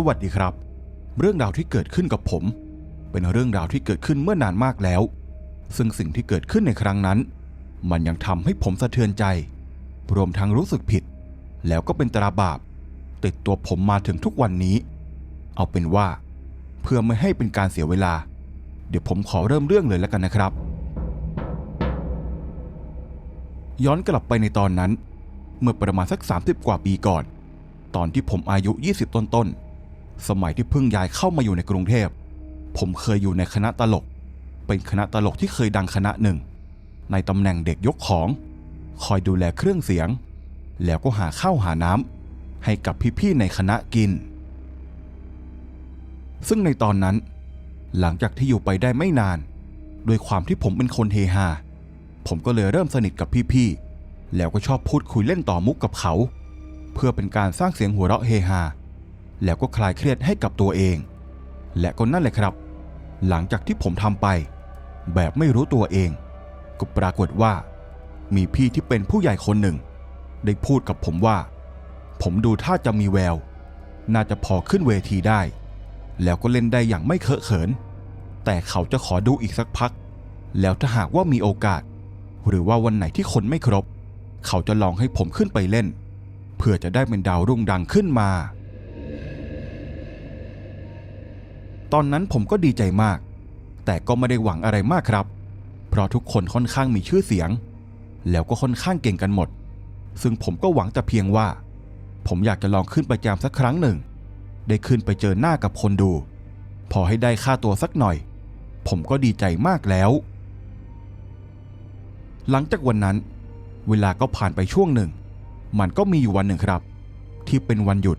สวัสดีครับ เรื่องราวที่เกิดขึ้นกับผม เป็นเรื่องราวที่เกิดขึ้นเมื่อนานมากแล้ว ซึ่งสิ่งที่เกิดขึ้นในครั้งนั้น มันยังทำให้ผมสะเทือนใจ รวมทั้งรู้สึกผิด แล้วก็เป็นตราบาป ติดตัวผมมาถึงทุกวันนี้ เอาเป็นว่า เพื่อไม่ให้เป็นการเสียเวลา เดี๋ยวผมขอเริ่มเรื่องเลยแล้วกันนะครับ ย้อนกลับไปในตอนนั้น เมื่อประมาณสัก 30 กว่าปีก่อน ตอนที่ผมอายุ 20 ต้นๆ สมัยที่เพิ่งย้ายเข้ามาอยู่ในกรุงเทพ ผมเคยอยู่ในคณะตลก เป็นคณะตลกที่เคยดังคณะหนึ่ง ในตำแหน่งเด็กยกของ คอยดูแลเครื่องเสียง แล้วก็หาข้าวหาน้ำให้กับพี่ๆในคณะกิน ซึ่งในตอนนั้น หลังจากที่อยู่ไปได้ไม่นาน ด้วยความที่ผมเป็นคนเฮฮา ผมก็เลยเริ่มสนิทกับพี่ๆ แล้วก็ชอบพูดคุยเล่นต่อมุกกับเขา เพื่อเป็นการสร้างเสียงหัวเราะเฮฮา แล้วก็คลายเครียดให้กับตัวเอง และก็นั่นแหละครับ หลังจากที่ผมทำไป แบบไม่รู้ตัวเอง ก็ปรากฏว่า มีพี่ที่เป็นผู้ใหญ่คนหนึ่ง ได้พูดกับผมว่า ผมดูท่าจะมีแวว น่าจะพอขึ้นเวทีได้ แล้วก็เล่นได้อย่างไม่เคอะเขิน แต่เขาจะขอดูอีกสักพัก แล้วถ้าหากว่ามีโอกาส หรือว่าวันไหนที่คนไม่ครบ เขาจะลองให้ผมขึ้นไปเล่น เพื่อจะได้เป็นดาวรุ่งดังขึ้นมา ตอนนั้นผมก็ดีใจมาก แต่ก็ไม่ได้หวังอะไรมากครับ เพราะทุกคนค่อนข้างมีชื่อเสียง แล้วก็ค่อนข้างเก่งกันหมด ซึ่งผมก็หวังแต่เพียงว่า ผมอยากจะลองขึ้นไปแจมสักครั้งหนึ่ง ได้ขึ้นไปเจอหน้ากับคนดู พอให้ได้ค่าตัวสักหน่อย ผมก็ดีใจมากแล้ว หลังจากวันนั้น เวลาก็ผ่านไปช่วงหนึ่ง มันก็มีอยู่วันหนึ่งครับ ที่เป็นวันหยุด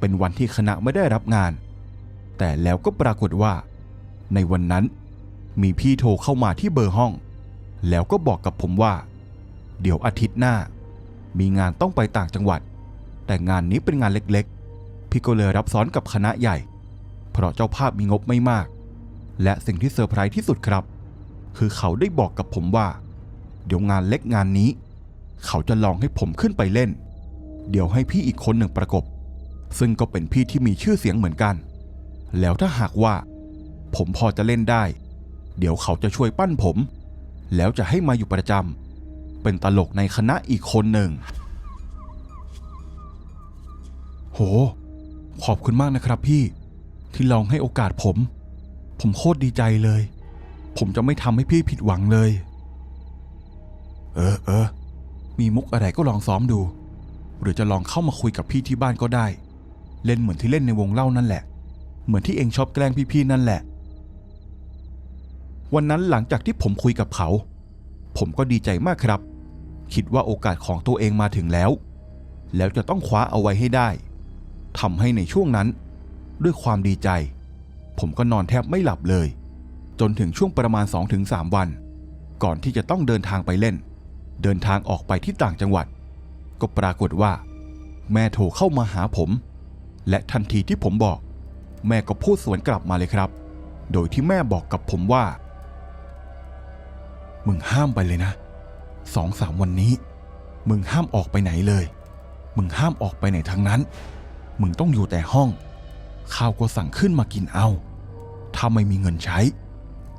เป็นวันที่คณะไม่ได้รับงาน แต่แล้วก็ปรากฏว่า ในวันนั้น มีพี่โทรเข้ามาที่เบอร์ห้อง แล้วก็บอกกับผมว่า เดี๋ยวอาทิตย์หน้า มีงานต้องไปต่างจังหวัด แต่งานนี้เป็นงานเล็กๆ พี่ก็เลยรับซ้อนกับคณะใหญ่ เพราะเจ้าภาพมีงบไม่มาก และสิ่งที่เซอร์ไพรส์ที่สุดครับ คือเขาได้บอกกับผมว่า เดี๋ยวงานเล็กงานนี้ เขาจะลองให้ผมขึ้นไปเล่น เดี๋ยวให้พี่อีกคนหนึ่งประกบ ซึ่งก็เป็นพี่ที่มีชื่อเสียงเหมือนกัน แล้วถ้าหากว่า ผมพอจะเล่นได้ เดี๋ยวเขาจะช่วยปั้นผม แล้วจะให้มาอยู่ประจำเป็นตลกในคณะอีกคนหนึ่ง โห ขอบคุณมากนะครับพี่ที่ลองให้โอกาสผม ผมโคตรดีใจเลย ผมจะไม่ทำให้พี่ผิดหวังเลย เออเออ มีมุกอะไรก็ลองซ้อมดู หรือจะลองเข้ามาคุยกับพี่ที่บ้านก็ได้ เล่นเหมือนที่เล่นในวงเล่านั่นแหละ เหมือนที่เองชอบแกล้งพี่ๆนั่นแหละ วันนั้นหลังจากที่ผมคุยกับเขา ผมก็ดีใจมากครับ คิดว่าโอกาสของตัวเองมาถึงแล้ว แล้วจะต้องคว้าเอาไว้ให้ได้ทำให้ในช่วงนั้น ด้วยความดีใจ ผมก็นอนแทบไม่หลับเลย จนถึงช่วงประมาณ 2-3 วัน ก่อนที่จะต้องเดินทางไปเล่น เดินทางออกไปที่ต่างจังหวัด ก็ปรากฏว่า แม่โทรเข้ามาหาผม และทันทีที่ผมบอก แม่ก็พูดสวนกลับมาเลยครับ โดยที่แม่บอกกับผมว่า มึงห้ามไปเลยนะสองสามวันนี้ มึงห้ามออกไปไหนเลย มึงห้ามออกไปไหนทั้งนั้น มึงต้องอยู่แต่ห้อง ข้าวก็สั่งขึ้นมากินเอา ถ้าไม่มีเงินใช้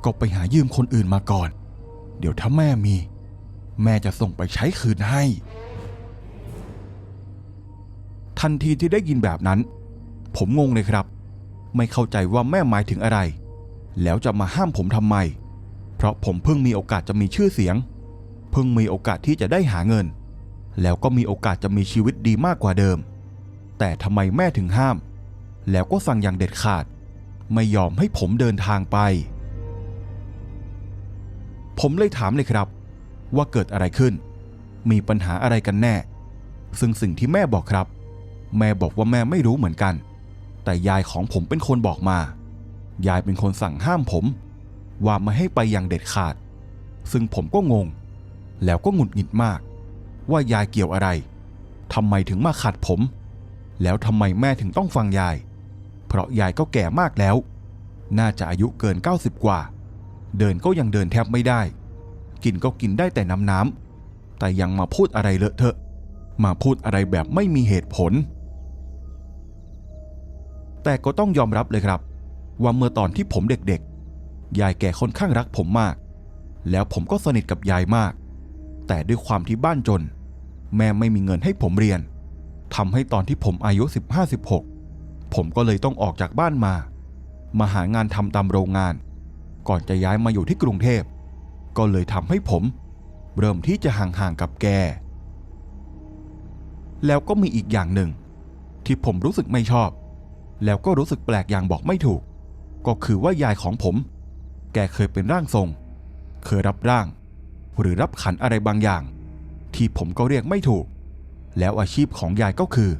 ก็ไปหายืมคนอื่นมาก่อน เดี๋ยวถ้าแม่มี แม่จะส่งไปใช้คืนให้ ทันทีที่ได้ยินแบบนั้น ผมงงเลยครับ ไม่เข้าใจว่าแม่หมายถึงอะไร แล้วจะมาห้ามผมทำไม เพราะผมเพิ่งมีโอกาสจะมีชื่อเสียง เพิ่งมีโอกาสที่จะได้หาเงิน แล้วก็มีโอกาสจะมีชีวิตดีมากกว่าเดิม แต่ทำไมแม่ถึงห้าม แล้วก็สั่งอย่างเด็ดขาด ไม่ยอมให้ผมเดินทางไป ผมเลยถามเลยครับ ว่าเกิดอะไรขึ้น มีปัญหาอะไรกันแน่ ซึ่งสิ่งที่แม่บอกครับ แม่บอกว่าแม่ไม่รู้เหมือนกัน แต่ยายของผมเป็นคนบอกมา ยายเป็นคนสั่งห้ามผม ว่าไม่ให้ไปอย่างเด็ดขาด ซึ่งผมก็งง แล้วก็หงุดหงิดมาก ว่ายายเกี่ยวอะไรทำไมถึงมาขัดผม แล้วทำไมแม่ถึงต้องฟังยาย เพราะยายก็แก่มากแล้ว น่าจะอายุเกิน 90 กว่า เดินก็ยังเดินแทบไม่ได้ กินก็กินได้แต่น้ำน้ำแต่ยังมาพูดอะไรเลอะเทอะ มาพูดอะไรแบบไม่มีเหตุผล แต่ก็ต้องยอมรับเลยครับ ว่าเมื่อตอนที่ผมเด็กๆ ยายแกค่อนข้างรักผมมาก แล้วผมก็สนิทกับยายมาก แต่ด้วยความที่บ้านจน แม่ไม่มีเงินให้ผมเรียนทำให้ตอนที่ผมอายุ 15-16 ผมก็เลยต้องออกจากบ้านมา มาหางานทำตามโรงงาน ก่อนจะย้ายมาอยู่ที่กรุงเทพ ก็เลยทำให้ผม เริ่มที่จะห่างๆกับแก แล้วก็มีอีกอย่างหนึ่ง ที่ผมรู้สึกไม่ชอบ แล้วก็รู้สึกแปลกอย่างบอกไม่ถูก ก็คือว่ายายของผม แกเคยเป็นร่างทรง เคยรับร่าง หรือรับขันอะไรบางอย่าง ที่ผมก็เรียกไม่ถูก แล้วอาชีพของยายก็คือ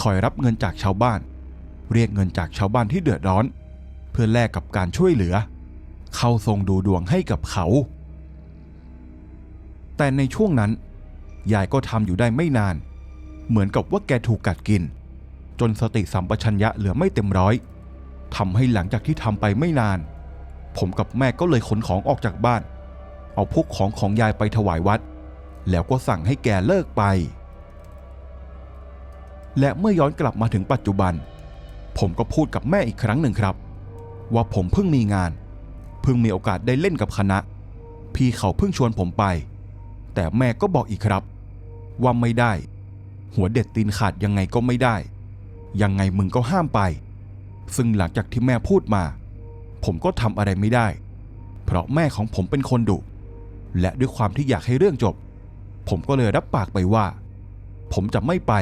คอยรับเงินจากชาวบ้าน เรียกเงินจากชาวบ้านที่เดือดร้อน เพื่อแลกกับการช่วยเหลือ เข้าทรงดูดวงให้กับเขา แต่ในช่วงนั้นยายก็ทำอยู่ได้ไม่นาน เหมือนกับว่าแกถูกกัดกิน จนสติสัมปชัญญะเหลือไม่เต็มร้อยทำให้หลังจากที่ทำไปไม่นาน ผมกับแม่ก็เลยขนของออกจากบ้าน เอาพวกของของยายไปถวายวัด แล้วก็สั่งให้แกเลิกไป และเมื่อย้อนกลับมาถึงปัจจุบัน ผมก็พูดกับแม่อีกครั้งหนึ่งครับ ว่าผมเพิ่งมีงาน เพิ่งมีโอกาสได้เล่นกับคณะ พี่เขาเพิ่งชวนผมไป แต่แม่ก็บอกอีกครับ ว่าไม่ได้ หัวเด็ดตีนขาดยังไงก็ไม่ได้ ยังไงมึงก็ห้ามไป ซึ่งหลังจากที่แม่พูดมา ผมก็ทำอะไรไม่ได้ เพราะแม่ของผมเป็นคนดุ และด้วยความที่อยากให้เรื่องจบ ผมก็เลยรับปากไปว่า ผมจะไม่ไป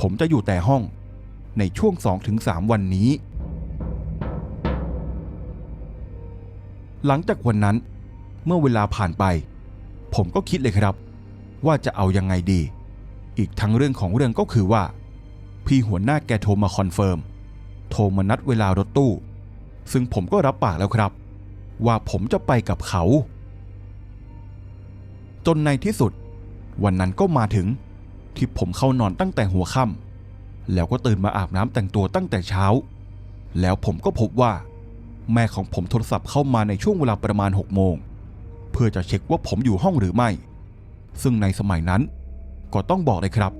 ผมจะอยู่แต่ห้องในช่วง 2-3 วันนี้ หลังจากวันนั้น เมื่อเวลาผ่านไป ผมก็คิดเลยครับ ว่าจะเอายังไงดี อีกทั้งเรื่องของเรื่องก็คือว่า พี่หัวหน้าแกโทรมาคอนเฟิร์ม โทรมานัดเวลารถตู้ ซึ่งผมก็รับปากแล้วครับ ว่าผมจะไปกับเขา จนในที่สุด วันนั้นก็มาถึง ที่ผมเข้านอนตั้งแต่หัวค่ำแล้วก็ตื่นมาอาบน้ำแต่งตัวตั้งแต่เช้า แล้วผมก็พบว่า แม่ของผมโทรศัพท์เข้ามาในช่วงเวลาประมาณ6โมงเพื่อจะเช็คว่าผมอยู่ห้องหรือไม่ ซึ่งในสมัยนั้นก็ต้องบอกเลยครับ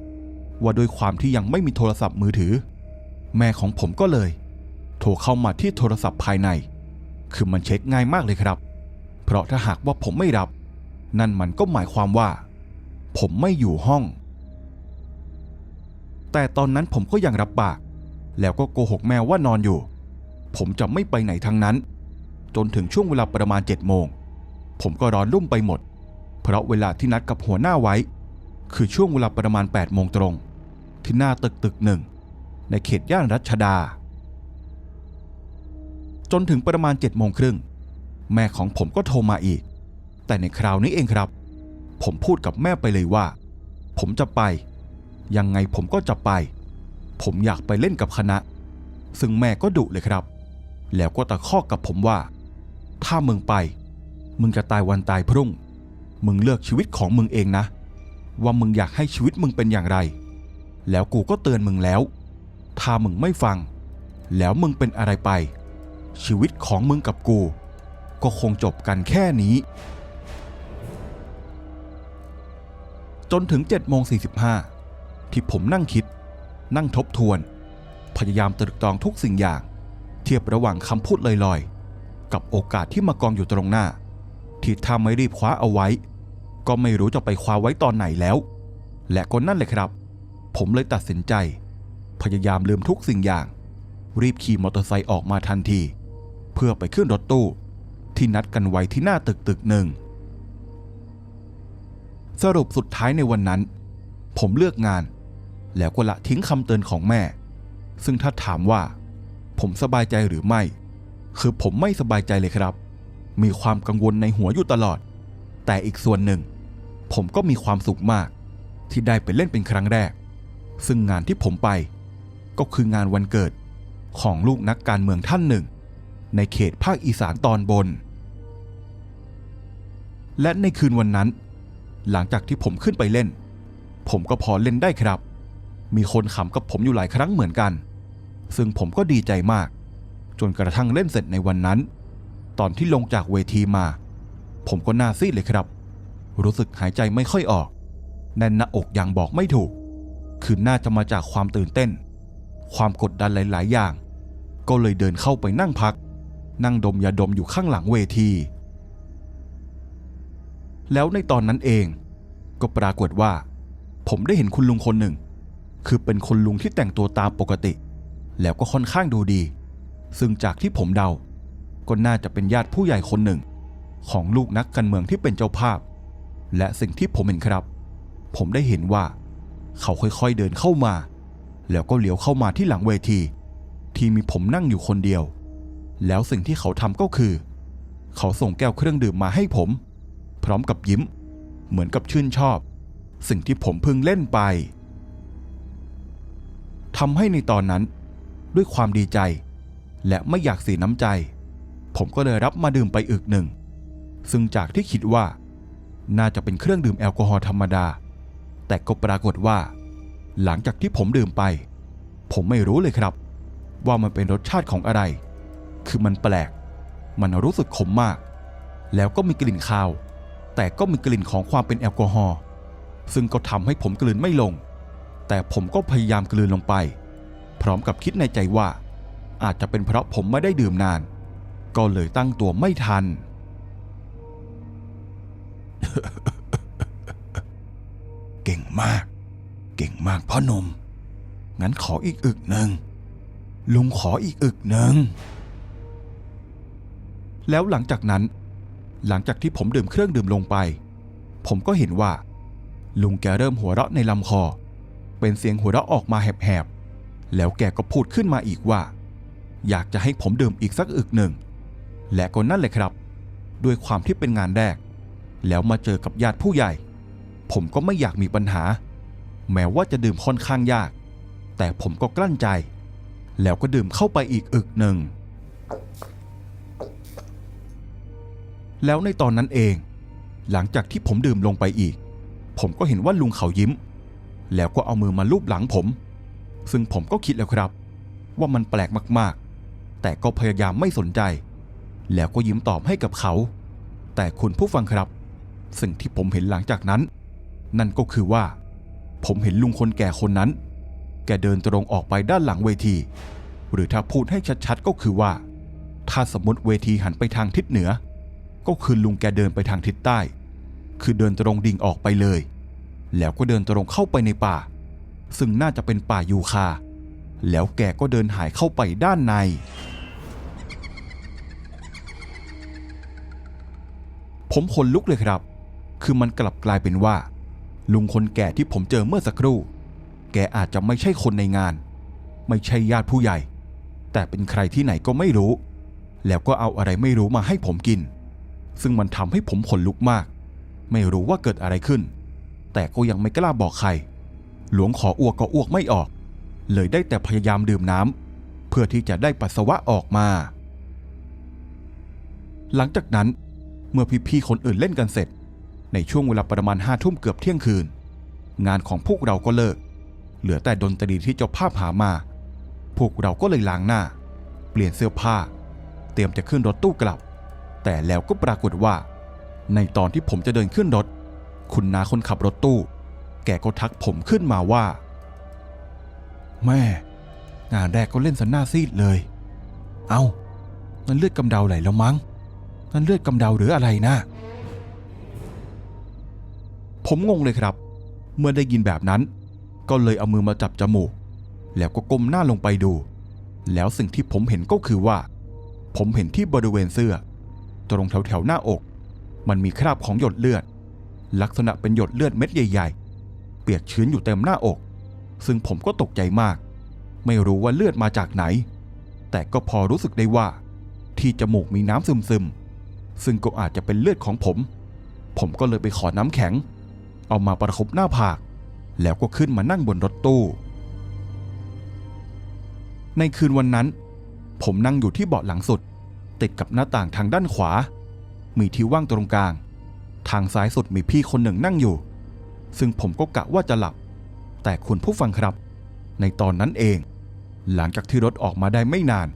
ว่าด้วยความที่ยังไม่มีโทรศัพท์มือถือ แม่ของผมก็เลย โทรเข้ามาที่โทรศัพท์ภายใน คือมันเช็คง่ายมากเลยครับ เพราะถ้าหากว่าผมไม่รับ นั่นมันก็หมายความว่า ผมไม่อยู่ห้อง แต่ตอนนั้นผมก็ยังรับปาก แล้วก็โกหกแม่ว่านอนอยู่ ผมจะไม่ไปไหนทั้งนั้น จนถึงช่วงเวลาประมาณ7จ็ดโมงผมก็ร้อนรุ่มไปหมด เพราะเวลาที่นัดกับหัวหน้าไว้ คือช่วงเวลาประมาณ8ปดโมงตรง ที่หน้าตึกตึกหนึ่ง ในเขตย่านรัชดา จนถึงประมาณ7จ็ดโมงครึ่ง แม่ของผมก็โทรมาอีก แต่ในคราวนี้เองครับ ผมพูดกับแม่ไปเลยว่า ผมจะไป ยังไงผมก็จะไป ผมอยากไปเล่นกับคณะ ซึ่งแม่ก็ดุเลยครับ แล้วก็ตะคอกกับผมว่า ถ้ามึงไป มึงจะตายวันตายพรุ่ง มึงเลือกชีวิตของมึงเองนะ ว่ามึงอยากให้ชีวิตมึงเป็นอย่างไร แล้วกูก็เตือนมึงแล้ว ถ้ามึงไม่ฟัง แล้วมึงเป็นอะไรไป ชีวิตของมึงกับกู ก็คงจบกันแค่นี้ จนถึง7โมง45 ที่ผมนั่งคิด นั่งทบทวน พยายามตรึกตรองทุกสิ่งอย่าง เทียบระหว่างคำพูดลอยๆ กับโอกาสที่มากองอยู่ตรงหน้า ที่ถ้าไม่รีบคว้าเอาไว้ ก็ไม่รู้จะไปคว้าไว้ตอนไหนแล้ว และก็นั่นเลยครับ ผมเลยตัดสินใจ พยายามลืมทุกสิ่งอย่าง รีบขี่มอเตอร์ไซค์ออกมาทันที เพื่อไปขึ้นรถตู้ ที่นัดกันไว้ที่หน้าตึกตึกหนึ่ง สรุปสุดท้ายในวันนั้น ผมเลือกงาน แล้วก็ละทิ้งคำเตือนของแม่ ซึ่งถ้าถามว่า ผมสบายใจหรือไม่ คือผมไม่สบายใจเลยครับ มีความกังวลในหัวอยู่ตลอด แต่อีกส่วนหนึ่ง ผมก็มีความสุขมากที่ได้ไปเล่นเป็นครั้งแรก ซึ่งงานที่ผมไป ก็คืองานวันเกิดของลูกนักการเมืองท่านหนึ่ง ในเขตภาคอีสานตอนบน และในคืนวันนั้น หลังจากที่ผมขึ้นไปเล่น ผมก็พอเล่นได้ครับ มีคนขำกับผมอยู่หลายครั้งเหมือนกัน ซึ่งผมก็ดีใจมาก จนกระทั่งเล่นเสร็จในวันนั้น ตอนที่ลงจากเวทีมา ผมก็หน้าซีดเลยครับ รู้สึกหายใจไม่ค่อยออกแน่นหน้าอกอย่างบอกไม่ถูก คือน่าจะมาจากความตื่นเต้น ความกดดันหลาย ๆ อย่าง ก็เลยเดินเข้าไปนั่งพัก นั่งดมยาดมอยู่ข้างหลังเวที แล้วในตอนนั้นเอง ก็ปรากฏว่า ผมได้เห็นคุณลุงคนหนึ่ง คือเป็นคนลุงที่แต่งตัวตามปกติ แล้วก็ค่อนข้างดูดี ซึ่งจากที่ผมเดา ก็น่าจะเป็นญาติผู้ใหญ่คนหนึ่ง ของลูกนักการเมืองที่เป็นเจ้าภาพ และสิ่งที่ผมเห็นครับ ผมได้เห็นว่า เขาค่อยๆเดินเข้ามา แล้วก็เลี้ยวเข้ามาที่หลังเวที ที่มีผมนั่งอยู่คนเดียว แล้วสิ่งที่เขาทำก็คือ เขาส่งแก้วเครื่องดื่มมาให้ผม พร้อมกับยิ้ม เหมือนกับชื่นชอบ สิ่งที่ผมเพิ่งเล่นไปทำให้ในตอนนั้น ด้วยความดีใจ และไม่อยากเสียน้ำใจ ผมก็เลยรับมาดื่มไปอึกหนึ่ง ซึ่งจากที่คิดว่า น่าจะเป็นเครื่องดื่มแอลกอฮอล์ธรรมดา แต่ก็ปรากฏว่า หลังจากที่ผมดื่มไป ผมไม่รู้เลยครับ ว่ามันเป็นรสชาติของอะไร คือมันแปลก มันรู้สึกขมมาก แล้วก็มีกลิ่นคาว แต่ก็มีกลิ่นของความเป็นแอลกอฮอล์ซึ่งก็ทำให้ผมกลืนไม่ลง แต่ผมก็พยายามกลืนลงไป พร้อมกับคิดในใจว่า อาจจะเป็นเพราะผมไม่ได้ดื่มนาน ก็เลยตั้งตัวไม่ทัน ก่งมาก เก่งมากพ่อหนมงั้นขออีกอึกหนึ่ง ลุงขออีกอึกหนึ่ง แล้วหลังจากนั้น หลังจากที่ผมดื่มเครื่องดื่มลงไป ผมก็เห็นว่า ลุงแกเริ่มหัวเราะในลำคอ เป็นเสียงหัวเราะออกมาแหบๆ แล้วแกก็พูดขึ้นมาอีกว่า อยากจะให้ผมดื่มอีกสักอึกหนึ่ง และก็นั่นเลยครับ ด้วยความที่เป็นงานแรก แล้วมาเจอกับญาติผู้ใหญ่ ผมก็ไม่อยากมีปัญหา แม้ว่าจะดื่มค่อนข้างยาก แต่ผมก็กลั้นใจ แล้วก็ดื่มเข้าไปอีกอึกหนึ่ง แล้วในตอนนั้นเอง หลังจากที่ผมดื่มลงไปอีก ผมก็เห็นว่าลุงเขายิ้ม แล้วก็เอามือมาลูบหลังผม ซึ่งผมก็คิดแล้วครับ ว่ามันแปลกมากๆ แต่ก็พยายามไม่สนใจ แล้วก็ยิ้มตอบให้กับเขา แต่คุณผู้ฟังครับ สิ่งที่ผมเห็นหลังจากนั้น นั่นก็คือว่า ผมเห็นลุงคนแก่คนนั้น แกเดินตรงออกไปด้านหลังเวที หรือถ้าพูดให้ชัดๆก็คือว่า ถ้าสมมติเวทีหันไปทางทิศเหนือ ก็คือลุงแกเดินไปทางทิศใต้ คือเดินตรงดิ่งออกไปเลย แล้วก็เดินตรงเข้าไปในป่า ซึ่งน่าจะเป็นป่ายูคา แล้วแกก็เดินหายเข้าไปด้านในผมขนลุกเลยครับ คือมันกลับกลายเป็นว่า ลุงคนแก่ที่ผมเจอเมื่อสักครู่ แกอาจจะไม่ใช่คนในงาน ไม่ใช่ญาติผู้ใหญ่ แต่เป็นใครที่ไหนก็ไม่รู้ แล้วก็เอาอะไรไม่รู้มาให้ผมกิน ซึ่งมันทำให้ผมขนลุกมาก ไม่รู้ว่าเกิดอะไรขึ้น แต่ก็ยังไม่กล้าบอกใคร หลวงขออ้วกก็อ้วกไม่ออก เลยได้แต่พยายามดื่มน้ำเพื่อที่จะได้ปัสสาวะออกมา หลังจากนั้นเมื่อพี่ๆคนอื่นเล่นกันเสร็จ ในช่วงเวลาประมาณห้าทุ่มเกือบเที่ยงคืน งานของพวกเราก็เลิก เหลือแต่ดนตรีที่เจ้าภาพหามา พวกเราก็เลยล้างหน้า เปลี่ยนเสื้อผ้า เตรียมจะขึ้นรถตู้กลับ แต่แล้วก็ปรากฏว่า ในตอนที่ผมจะเดินขึ้นรถ คุณนาคนขับรถตู้ แกก็ทักผมขึ้นมาว่า แม่ งานแรกก็เล่นสันหน้าซีดเลย เอา้านั่นเลือดกำเดาไหลแล้วมั้งนั่นเลือดกำเดาหรืออะไรนะ ผมงงเลยครับ เมื่อได้ยินแบบนั้น ก็เลยเอามือมาจับจมูก แล้วก็ก้มหน้าลงไปดู แล้วสิ่งที่ผมเห็นก็คือว่า ผมเห็นที่บริเวณเสื้อ ตรงแถวแถวๆหน้าอก มันมีคราบของหยดเลือด ลักษณะเป็นหยดเลือดเม็ดใหญ่ ๆ เปียกชื้นอยู่เต็มหน้าอก ซึ่งผมก็ตกใจมาก ไม่รู้ว่าเลือดมาจากไหน แต่ก็พอรู้สึกได้ว่า ที่จมูกมีน้ำซึมๆซึ่งก็อาจจะเป็นเลือดของผม ผมก็เลยไปขอน้ำแข็ง เอามาประคบหน้าผาก แล้วก็ขึ้นมานั่งบนรถตู้ ในคืนวันนั้น ผมนั่งอยู่ที่เบาะหลังสุด ติดกับหน้าต่างทางด้านขวา มีที่ว่างตรงกลาง ทางซ้ายสุดมีพี่คนหนึ่งนั่งอยู่ ซึ่งผมก็กะว่าจะหลับ แต่คุณผู้ฟังครับ ในตอนนั้นเอง หลังจากที่รถออกมาได้ไม่นาน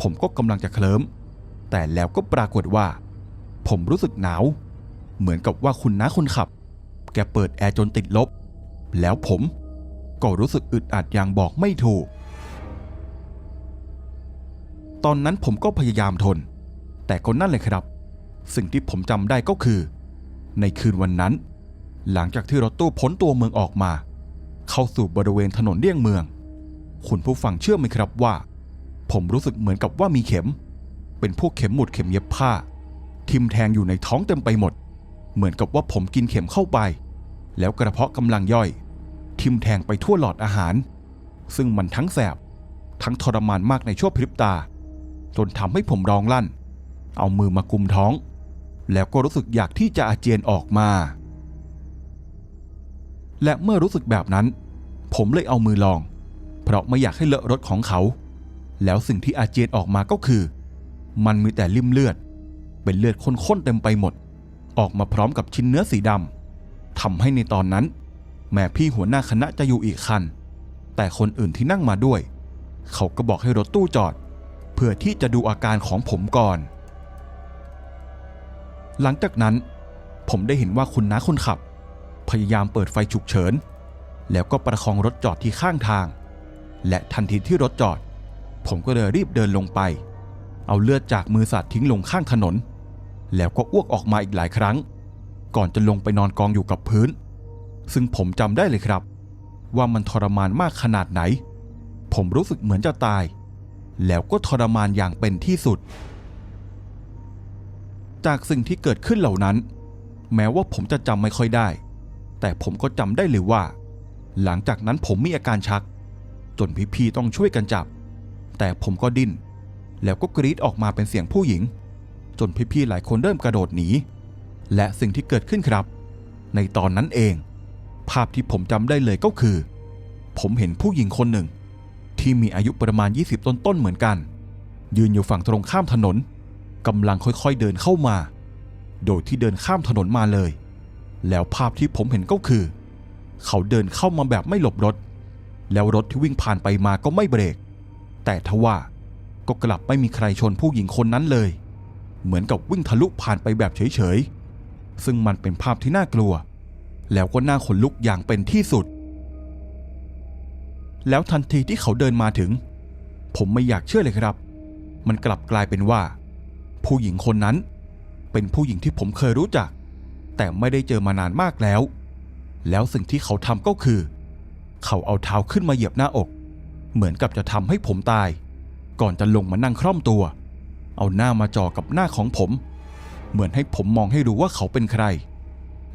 ผมก็กำลังจะเคลิ้มแต่แล้วก็ปรากฏว่า ผมรู้สึกหนาว เหมือนกับว่าคุณน้าคนขับ แกเปิดแอร์จนติดลบ แล้วผมก็รู้สึกอึดอัดอย่างบอกไม่ถูก ตอนนั้นผมก็พยายามทน แต่ก็นั่นเลยครับ สิ่งที่ผมจำได้ก็คือ ในคืนวันนั้น หลังจากที่รถตู้พ้นตัวเมืองออกมา เข้าสู่บริเวณถนนเลี่ยงเมือง คุณผู้ฟังเชื่อไหมครับว่า ผมรู้สึกเหมือนกับว่ามีเข็ม เป็นพวกเข็มหมุดเข็มเย็บผ้า ทิมแทงอยู่ในท้องเต็มไปหมด เหมือนกับว่าผมกินเข็มเข้าไป แล้วกระเพาะกำลังย่อย ทิมแทงไปทั่วหลอดอาหาร ซึ่งมันทั้งแสบ ทั้งทรมานมากในชั่วพริบตา จนทำให้ผมร้องลั่น เอามือมากุมท้อง แล้วก็รู้สึกอยากที่จะอาเจียนออกมา และเมื่อรู้สึกแบบนั้น ผมเลยเอามือลอง เพราะไม่อยากให้เลอะรถของเขา แล้วสิ่งที่อาเจียนออกมาก็คือ มันมีแต่ริ่มเลือด เป็นเลือดข้นๆเต็มไปหมด ออกมาพร้อมกับชิ้นเนื้อสีดำทำให้ในตอนนั้น แม่พี่หัวหน้าคณะจะอยู่อีกคัน แต่คนอื่นที่นั่งมาด้วย เขาก็บอกให้รถตู้จอด เพื่อที่จะดูอาการของผมก่อน หลังจากนั้น ผมได้เห็นว่าคุณน้าคนขับ พยายามเปิดไฟฉุกเฉิน แล้วก็ประคองรถจอดที่ข้างทาง และทันทีที่รถจอด ผมก็เลยรีบเดินลงไป เอาเลือดจากมือสัตว์ทิ้งลงข้างถนน แล้วก็อ้วกออกมาอีกหลายครั้ง ก่อนจะลงไปนอนกองอยู่กับพื้น ซึ่งผมจำได้เลยครับ ว่ามันทรมานมากขนาดไหน ผมรู้สึกเหมือนจะตาย แล้วก็ทรมานอย่างเป็นที่สุด จากสิ่งที่เกิดขึ้นเหล่านั้น แม้ว่าผมจะจำไม่ค่อยได้ แต่ผมก็จำได้เลยว่า หลังจากนั้นผมมีอาการชัก จนพี่ๆต้องช่วยกันจับ แต่ผมก็ดิ้นแล้วก็กรีดออกมาเป็นเสียงผู้หญิง จนพี่ๆหลายคนเริ่มกระโดดหนี และสิ่งที่เกิดขึ้นครับ ในตอนนั้นเอง ภาพที่ผมจำได้เลยก็คือ ผมเห็นผู้หญิงคนหนึ่ง ที่มีอายุประมาณ 20 ต้นๆเหมือนกัน ยืนอยู่ฝั่งตรงข้ามถนนกำลังค่อยๆเดินเข้ามา โดยที่เดินข้ามถนนมาเลย แล้วภาพที่ผมเห็นก็คือ เขาเดินเข้ามาแบบไม่หลบรถ แล้วรถที่วิ่งผ่านไปมาก็ไม่เบรก แต่ทว่าก็กลับไม่มีใครชนผู้หญิงคนนั้นเลย เหมือนกับวิ่งทะลุผ่านไปแบบเฉยๆ ซึ่งมันเป็นภาพที่น่ากลัว แล้วก็น่าขนลุกอย่างเป็นที่สุด แล้วทันทีที่เขาเดินมาถึง ผมไม่อยากเชื่อเลยครับ มันกลับกลายเป็นว่า ผู้หญิงคนนั้น เป็นผู้หญิงที่ผมเคยรู้จัก แต่ไม่ได้เจอมานานมากแล้ว แล้วสิ่งที่เขาทำก็คือ เขาเอาเท้าขึ้นมาเหยียบหน้าอก เหมือนกับจะทำให้ผมตาย ก่อนจะลงมานั่งคร่อมตัว เอาหน้ามาจ่อกับหน้าของผม เหมือนให้ผมมองให้รู้ว่าเขาเป็นใคร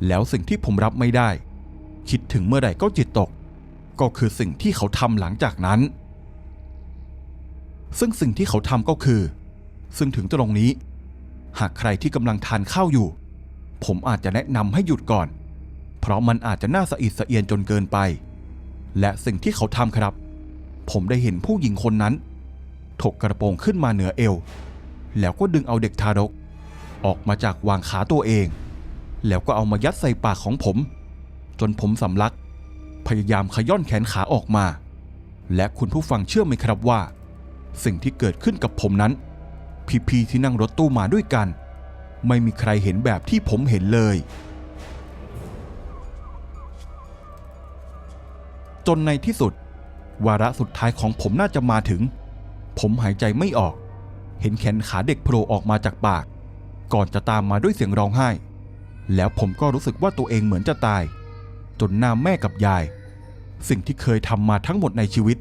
แล้วสิ่งที่ผมรับไม่ได้ คิดถึงเมื่อใดก็จิตตก ก็คือสิ่งที่เขาทำหลังจากนั้น ซึ่งสิ่งที่เขาทำก็คือ ซึ่งถึงตรงนี้ หากใครที่กำลังทานข้าวอยู่ ผมอาจจะแนะนำให้หยุดก่อน เพราะมันอาจจะน่าสะอิดสะเอียนจนเกินไป และสิ่งที่เขาทำครับ ผมได้เห็นผู้หญิงคนนั้นถกกระโปรงขึ้นมาเหนือเอว แล้วก็ดึงเอาเด็กทารก ออกมาจากวางขาตัวเอง แล้วก็เอามายัดใส่ปากของผม จนผมสำลัก พยายามขย้อนแขนขาออกมา และคุณผู้ฟังเชื่อไหมครับว่า สิ่งที่เกิดขึ้นกับผมนั้น พี่ๆที่นั่งรถตู้มาด้วยกัน ไม่มีใครเห็นแบบที่ผมเห็นเลยจนในที่สุด วาระสุดท้ายของผมน่าจะมาถึง ผมหายใจไม่ออก เห็นแขนขาเด็กโผล่ออกมาจากปาก ก่อนจะตามมาด้วยเสียงร้องไห้ แล้วผมก็รู้สึกว่าตัวเองเหมือนจะตาย จนหน้าแม่กับยาย สิ่งที่เคยทำมาทั้งหมดในชีวิต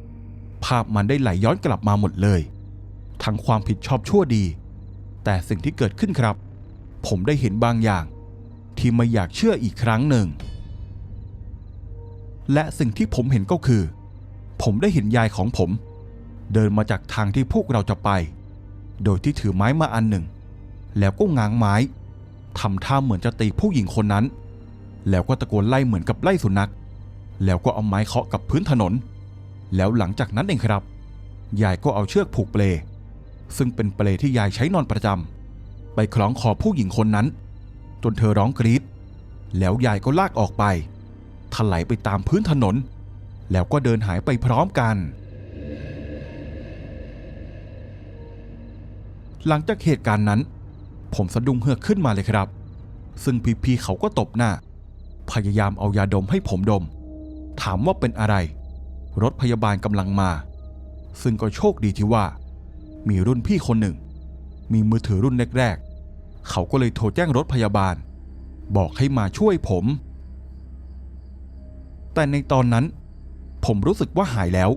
ภาพมันได้ไหลย้อนกลับมาหมดเลย ทั้งความผิดชอบชั่วดี แต่สิ่งที่เกิดขึ้นครับ ผมได้เห็นบางอย่าง ที่ไม่อยากเชื่ออีกครั้งหนึ่ง และสิ่งที่ผมเห็นก็คือ ผมได้เห็นยายของผม เดินมาจากทางที่พวกเราจะไป โดยที่ถือไม้มาอันหนึ่ง แล้วก็ง้างไม้ทำท่าเหมือนจะตีผู้หญิงคนนั้น แล้วก็ตะโกนไล่เหมือนกับไล่สุนัข แล้วก็เอาไม้เคาะกับพื้นถนน แล้วหลังจากนั้นเองครับ ยายก็เอาเชือกผูกเปล ซึ่งเป็นเปลที่ยายใช้นอนประจำไปคล้องคอผู้หญิงคนนั้น จนเธอร้องกรีด แล้วยายก็ลากออกไปถลายไปตามพื้นถนน แล้วก็เดินหายไปพร้อมกัน หลังจากเหตุการณ์นั้น ผมสะดุ้งเฮือกขึ้นมาเลยครับ ซึ่งพี่ๆเขาก็ตบหน้า พยายามเอายาดมให้ผมดม ถามว่าเป็นอะไร รถพยาบาลกำลังมา ซึ่งก็โชคดีที่ว่า มีรุ่นพี่คนหนึ่ง มีมือถือรุ่นแรกๆ เขาก็เลยโทรแจ้งรถพยาบาล บอกให้มาช่วยผม แต่ในตอนนั้น ผมรู้สึกว่าหายแล้ว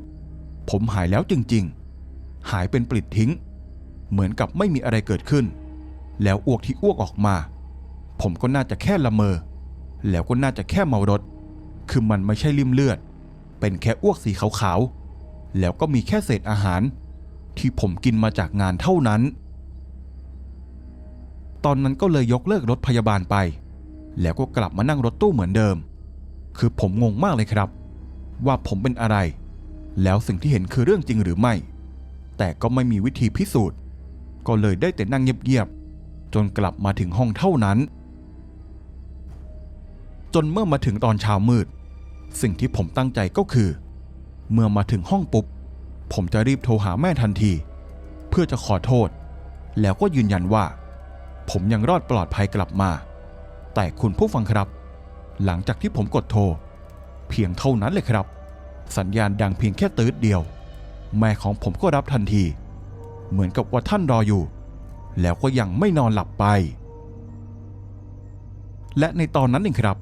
ผมหายแล้วจริงๆ หายเป็นปลิดทิ้ง เหมือนกับไม่มีอะไรเกิดขึ้น แล้วอ้วกที่อ้วกออกมา ผมก็น่าจะแค่ละเมอ แล้วก็น่าจะแค่เมารถ คือมันไม่ใช่ริ่มเลือด เป็นแค่อ้วกสีขาวๆ แล้วก็มีแค่เศษอาหาร ที่ผมกินมาจากงานเท่านั้น ตอนนั้นก็เลยยกเลิกรถพยาบาลไป แล้วก็กลับมานั่งรถตู้เหมือนเดิม คือผมงงมากเลยครับ ว่าผมเป็นอะไร แล้วสิ่งที่เห็นคือเรื่องจริงหรือไม่ แต่ก็ไม่มีวิธีพิสูจน์ ก็เลยได้แต่นั่งเงียบๆ จนกลับมาถึงห้องเท่านั้น จนเมื่อมาถึงตอนเช้ามืด สิ่งที่ผมตั้งใจก็คือ เมื่อมาถึงห้องปุ๊บ ผมจะรีบโทรหาแม่ทันที เพื่อจะขอโทษ แล้วก็ยืนยันว่า ผมยังรอดปลอดภัยกลับมา แต่คุณผู้ฟังครับ หลังจากที่ผมกดโทร เพียงเท่านั้นเลยครับ สัญญาณดังเพียงแค่ตืดเดียว แม่ของผมก็รับทันที เหมือนกับว่าท่านรออยู่ แล้วก็ยังไม่นอนหลับไป และในตอนนั้นเองครับ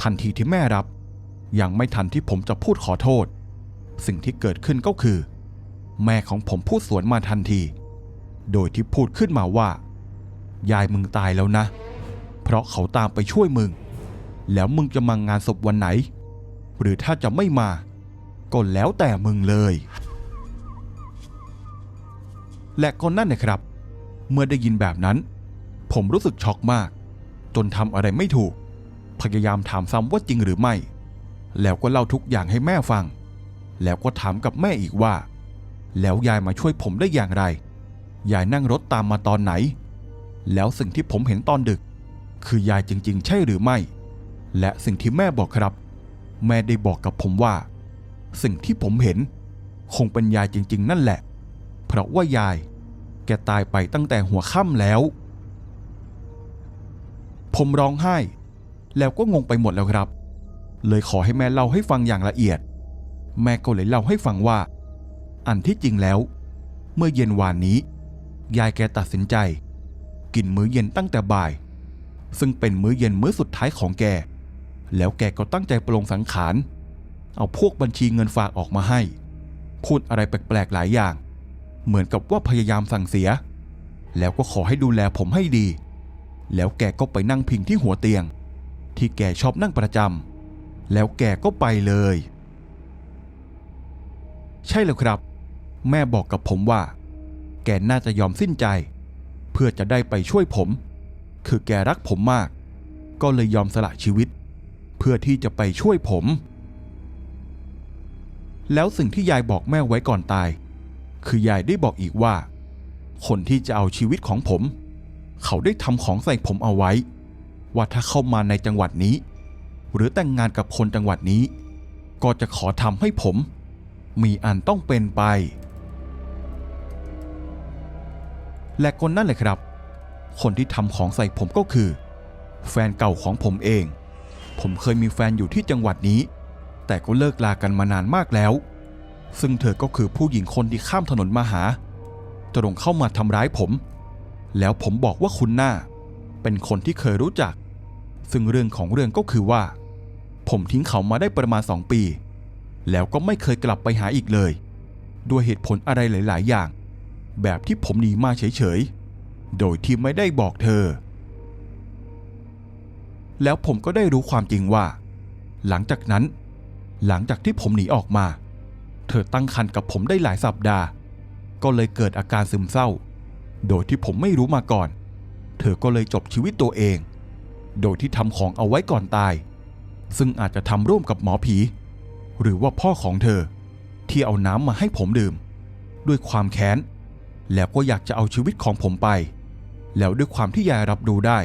ทันทีที่แม่รับ ยังไม่ทันที่ผมจะพูดขอโทษ สิ่งที่เกิดขึ้นก็คือ แม่ของผมพูดสวนมาทันที โดยที่พูดขึ้นมาว่า ยายมึงตายแล้วนะ เพราะเขาตามไปช่วยมึง แล้วมึงจะมางานศพวันไหน หรือถ้าจะไม่มาก็แล้วแต่มึงเลย และก็นั่นนะครับ เมื่อได้ยินแบบนั้น ผมรู้สึกช็อกมาก จนทำอะไรไม่ถูก พยายามถามซ้ำว่าจริงหรือไม่ แล้วก็เล่าทุกอย่างให้แม่ฟัง แล้วก็ถามกับแม่อีกว่า แล้วยายมาช่วยผมได้อย่างไร ยายนั่งรถตามมาตอนไหน แล้วสิ่งที่ผมเห็นตอนดึก คือยายจริง ๆ ใช่หรือไม่ และสิ่งที่แม่บอกครับ แม่ได้บอกกับผมว่า สิ่งที่ผมเห็น คงเป็นยายจริง ๆ นั่นแหละ เพราะว่ายาย แกตายไปตั้งแต่หัวค่ำแล้ว ผมร้องไห้ แล้วก็งงไปหมดแล้วครับ เลยขอให้แม่เล่าให้ฟังอย่างละเอียด แม่ก็เลยเล่าให้ฟังว่า อันที่จริงแล้ว เมื่อเย็นวานนี้ ยายแกตัดสินใจ กินมื้อเย็นตั้งแต่บ่าย ซึ่งเป็นมื้อเย็นมื้อสุดท้ายของแก แล้วแกก็ตั้งใจปลงสังขารเอาพวกบัญชีเงินฝากออกมาให้ พูดอะไรแปลกๆหลายอย่าง เหมือนกับว่าพยายามสั่งเสีย แล้วก็ขอให้ดูแลผมให้ดี แล้วแกก็ไปนั่งพิงที่หัวเตียง ที่แกชอบนั่งประจำแล้วแกก็ไปเลย ใช่แล้วครับ แม่บอกกับผมว่า แกน่าจะยอมสิ้นใจ เพื่อจะได้ไปช่วยผม คือแกรักผมมาก ก็เลยยอมสละชีวิต เพื่อที่จะไปช่วยผม แล้วสิ่งที่ยายบอกแม่ไว้ก่อนตาย คือยายได้บอกอีกว่า คนที่จะเอาชีวิตของผม เขาได้ทำของใส่ผมเอาไว้ ว่าถ้าเข้ามาในจังหวัดนี้ หรือแต่งงานกับคนจังหวัดนี้ ก็จะขอทำให้ผม มีอันต้องเป็นไป และคนนั่นเลยครับ คนที่ทำของใส่ผมก็คือ แฟนเก่าของผมเอง ผมเคยมีแฟนอยู่ที่จังหวัดนี้ แต่ก็เลิกลากันมานานมากแล้ว ซึ่งเธอก็คือผู้หญิงคนที่ข้ามถนนมาหา ตรงเข้ามาทำร้ายผม แล้วผมบอกว่าคุณหน้า เป็นคนที่เคยรู้จัก ซึ่งเรื่องของเรื่องก็คือว่า ผมทิ้งเขามาได้ประมาณสองปี แล้วก็ไม่เคยกลับไปหาอีกเลย ด้วยเหตุผลอะไรหลาย ๆ อย่าง แบบที่ผมหนีมาเฉย ๆ โดยที่ไม่ได้บอกเธอ แล้วผมก็ได้รู้ความจริงว่า หลังจากนั้น หลังจากที่ผมหนีออกมา เธอตั้งครรภ์กับผมได้หลายสัปดาห์ ก็เลยเกิดอาการซึมเศร้า โดยที่ผมไม่รู้มาก่อน เธอก็เลยจบชีวิตตัวเอง โดยที่ทำของเอาไว้ก่อนตาย ซึ่งอาจจะทำร่วมกับหมอผี หรือว่าพ่อของเธอ ที่เอาน้ำมาให้ผมดื่ม ด้วยความแค้น แล้วก็อยากจะเอาชีวิตของผมไป แล้วด้วยความที่ยายรับรู้ได้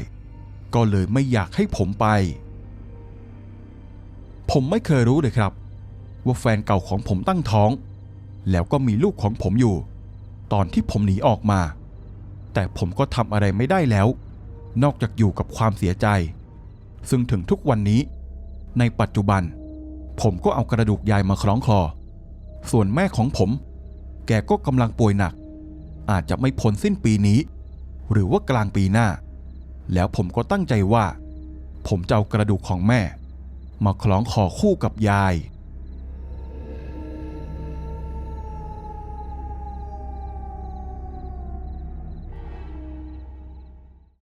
ก็เลยไม่อยากให้ผมไปผมไม่เคยรู้เลยครับ ว่าแฟนเก่าของผมตั้งท้อง แล้วก็มีลูกของผมอยู่ ตอนที่ผมหนีออกมา แต่ผมก็ทำอะไรไม่ได้แล้ว นอกจากอยู่กับความเสียใจ ซึ่งถึงทุกวันนี้ ในปัจจุบัน ผมก็เอากระดูกยายมาคล้องคลอ ส่วนแม่ของผม แกก็กำลังป่วยหนัก อาจจะไม่พ้นสิ้นปีนี้ หรือว่ากลางปีหน้า แล้วผมก็ตั้งใจว่า ผมจะเอากระดูกของแม่ มาคล้องคอคู่กับยาย